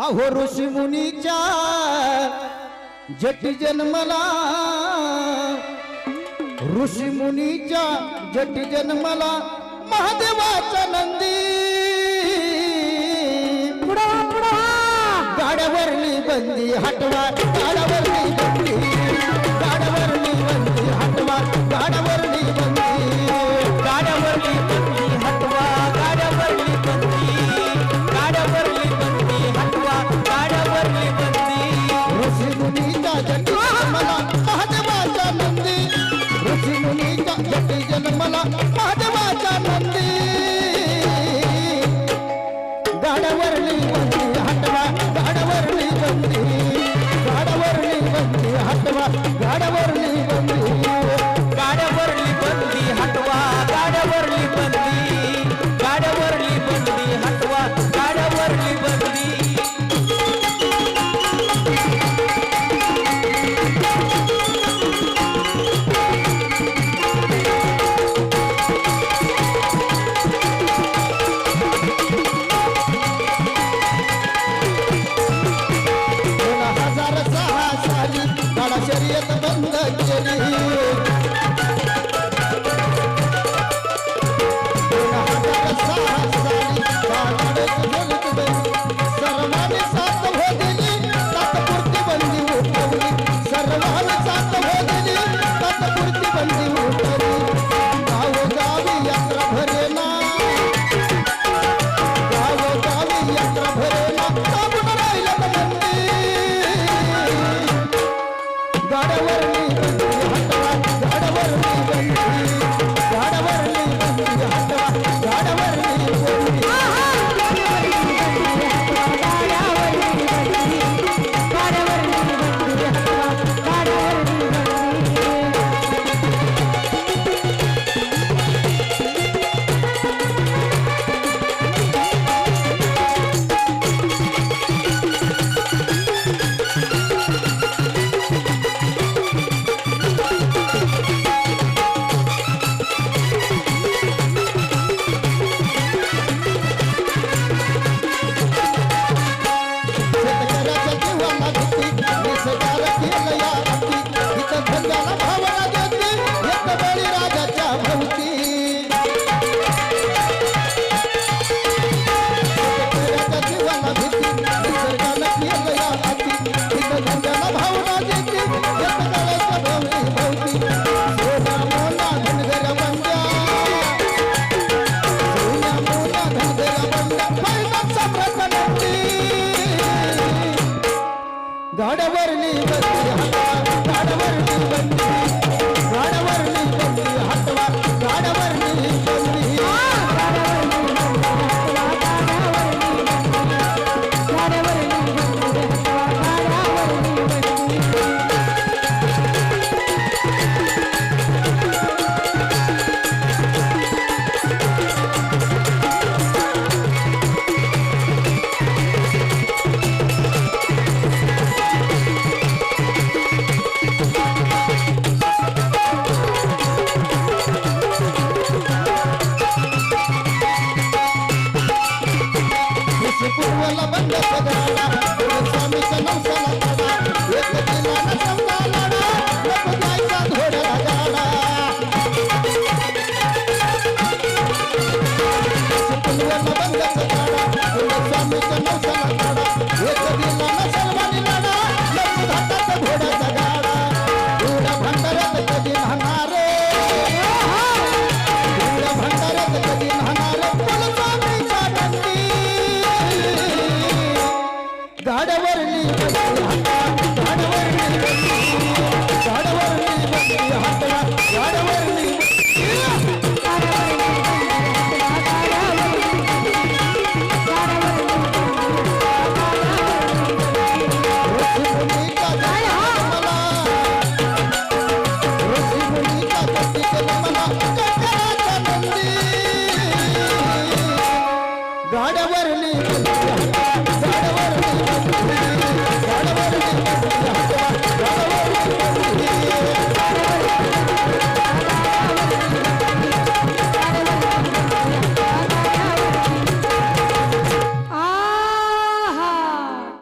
आहो ऋषी मुनीच्या जटी जन्मला. ऋषी मुनीच्या जटी जन्मला महादेवाचा नंदी. पुढा पुढा गाड्यावरली बंदी हटवा गाड्यावरली बंदी. गाड्यावरली बंदी हटवा गाड्यावरली கடவுள் Thank you. சலவன் சதானா சாமி சலம் சலம்